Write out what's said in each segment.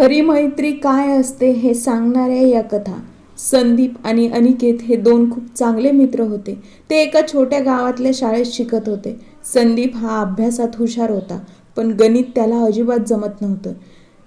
खरी मैत्री काय असते हे सांगणाऱ्या या कथा संदीप आणि अनिकेत हे दोन खूप चांगले मित्र होते. ते एका छोट्या गावातल्या शाळेत शिकत होते. संदीप हा अभ्यासात हुशार होता पण गणित त्याला अजिबात जमत नव्हतं.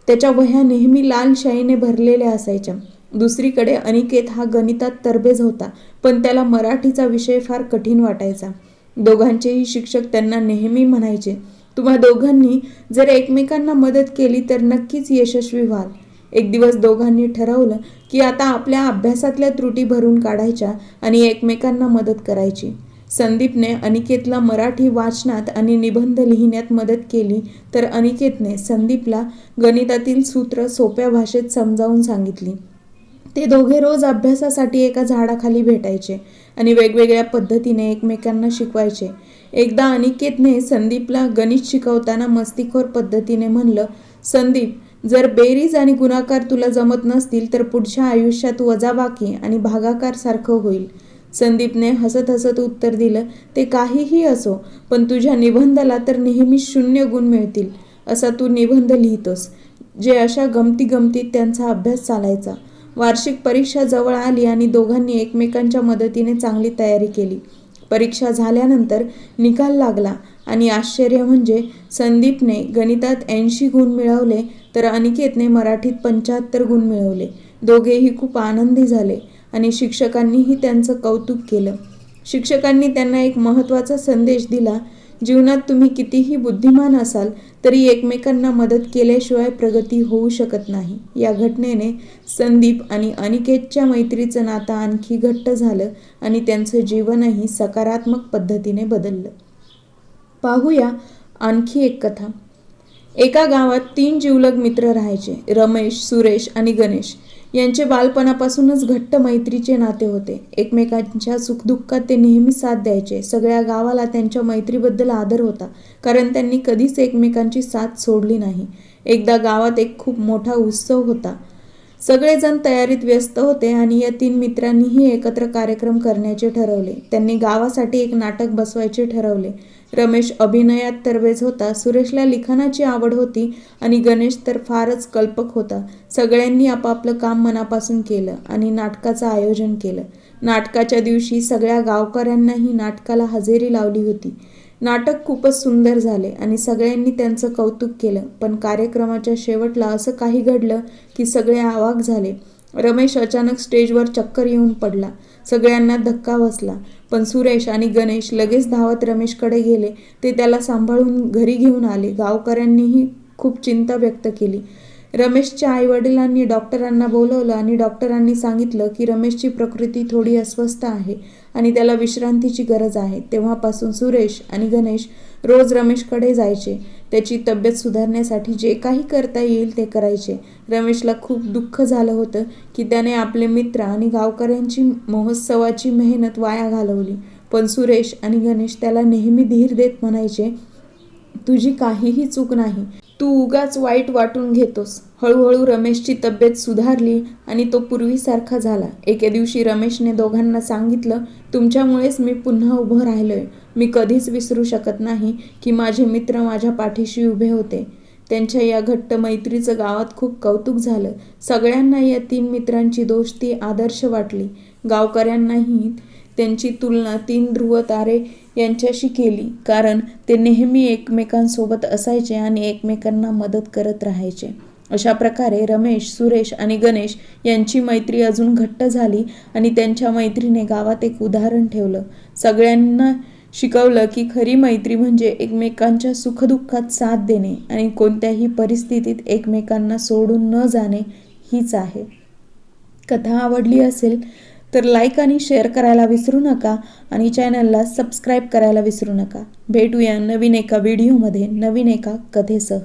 त्याच्या वह्या नेहमी लाल शाईने भरलेल्या असायच्या. दुसरीकडे अनिकेत हा गणितात तरबेज होता पण त्याला मराठीचा विषय फार कठीण वाटायचा. दोघांचेही शिक्षक त्यांना नेहमी म्हणायचे तुम्हा दोघांनी जर एकमेकांना मदत केली तर नक्कीच यशस्वी व्हाल. एक दिवस दोघांनी ठरवलं की आता आपल्या अभ्यासातल्या त्रुटी भरून काढायच्या आणि एकमेकांना मदत करायची. संदीपने अनिकेतला मराठी वाचनात आणि निबंध लिहिण्यात मदत केली तर अनिकेतने संदीपला गणितातील सूत्र सोप्या भाषेत समजावून सांगितली. ते दोघे रोज अभ्यासासाठी एका झाडाखाली भेटायचे आणि वेगवेगळ्या पद्धतीने एकमेकांना शिकवायचे. एकदा अनिकेतने संदीपला गणित शिकवताना मस्तीखोर पद्धतीने म्हणलं संदीप जर बेरीज आणि गुणाकार तुला जमत नसतील तर पुढच्या आयुष्यात वजाबाकी आणि भागाकार सारखं होईल. संदीपने हसत हसत उत्तर दिलं ते काहीही असो पण तुझ्या निबंधाला तर नेहमी शून्य गुण मिळतील असा तू निबंध लिहितोस जे अशा गमती गमतीत त्यांचा अभ्यास चालायचा. वार्षिक परीक्षा जवळ आली आणि दोघांनी एकमेकांच्या मदतीने चांगली तयारी केली. परीक्षा झाल्यानंतर निकाल लागला आणि आश्चर्य म्हणजे संदीपने गणितात ऐंशी गुण मिळवले तर अनिकेतने मराठीत पंच्याहत्तर गुण मिळवले. दोघेही खूप आनंदी झाले आणि शिक्षकांनीही त्यांचं कौतुक केलं. शिक्षकांनी त्यांना एक महत्त्वाचा संदेश दिला जीवनात तुम्ही कितीही बुद्धिमान असाल तरी एकमेकांना मदत केल्याशिवाय प्रगती होऊ शकत नाही. या घटनेने संदीप आणि अनिकेतच्या मैत्रीचं नातं आणखी घट्ट झालं आणि त्यांचं जीवनही सकारात्मक पद्धतीने बदललं. पाहूया आणखी एक कथा. एका गावात तीन जिवलग मित्र राहायचे रमेश सुरेश आणि गणेश. यांचे बालपणापासूनच घट्ट मैत्रीचे नाते होते. एकमेकांच्या सुखदुःखात ते नेहमी साथ द्यायचे. सगळ्या गावाला त्यांच्या मैत्रीबद्दल आदर होता कारण त्यांनी कधीच एकमेकांची साथ सोडली नाही. एकदा गावात एक खूप मोठा उत्सव होता. सगळेजण तयारीत व्यस्त होते आणि या तीन मित्रांनीही एकत्र कार्यक्रम करण्याचे ठरवले. त्यांनी गावासाठी एक नाटक बसवायचे ठरवले. रमेश अभिनयात तरबेज होता सुरेशला लिखाणाची आवड होती आणि गणेश तर फारच कल्पक होता. सगळ्यांनी आपापलं काम मनापासून केलं आणि नाटकाचं आयोजन केलं. नाटकाच्या दिवशी सगळ्या गावकऱ्यांनाही नाटकाला हजेरी लावली होती. नाटक खूपच सुंदर झाले आणि सगळ्यांनी त्यांचं कौतुक केलं. पण कार्यक्रमाच्या शेवटला असं काही घडलं की सगळे आवाक झाले. रमेश अचानक स्टेजवर चक्कर येऊन पडला. सगळ्यांना धक्का बसला. पण सुरेश आणि गणेश लगेच धावत रमेशकडे गेले. ते त्याला सांभाळून घरी घेऊन आले. गावकऱ्यांनीही खूप चिंता व्यक्त केली. रमेशच्या आईवडिलांनी डॉक्टरांना बोलवलं आणि डॉक्टरांनी सांगितलं की रमेशची प्रकृती थोडी अस्वस्थ आहे आणि त्याला विश्रांतीची गरज आहे. तेव्हापासून सुरेश आणि गणेश रोज रमेशकडे जायचे. त्याची तब्येत सुधारण्यासाठी जे काही करता येईल ते करायचे. रमेशला खूप दुःख झालं होतं की त्याने आपले मित्र आणि गावकऱ्यांची महोत्सवाची मेहनत वाया घालवली. पण सुरेश आणि गणेश त्याला नेहमी धीर देत म्हणायचे तुझी काहीही चूक नाही. तू उगाच वाईट वाटून घेतोस. हळूहळू रमेशची तब्येत सुधारली आणि तो पूर्वीसारखा झाला. एके दिवशी रमेशने दोघांना सांगितलं तुमच्यामुळेच मी पुन्हा उभं राहिलोय. मी कधीच विसरू शकत नाही की माझे मित्र माझ्या पाठीशी उभे होते. त्यांच्या या घट्ट मैत्रीचं गावात खूप कौतुक झालं. सगळ्यांना या तीन मित्रांची दोस्ती आदर्श वाटली. गावकऱ्यांनाही त्यांची तुलना तीन ध्रुव तारे यांच्याशी केली. कारण ते नेहमी एकमेकांसोबत असायचे आणि एकमेकांना मदत करत राहायचे. अशा प्रकारे रमेश सुरेश आणि गणेश यांची मैत्री अजून घट्ट झाली आणि त्यांच्या मैत्रीने गावात एक उदाहरण ठेवलं. सगळ्यांना शिकवलं की खरी मैत्री म्हणजे एकमेकांच्या सुखदुःखात साथ देणे आणि कोणत्याही परिस्थितीत एकमेकांना सोडून न जाणे हीच आहे. कथा आवडली असेल तर लाईक आणि शेअर करायला विसरू नका आणि चॅनलला सबस्क्राईब करायला विसरू नका. भेटूया नवीन एका व्हिडिओमध्ये नवीन एका कथेसह.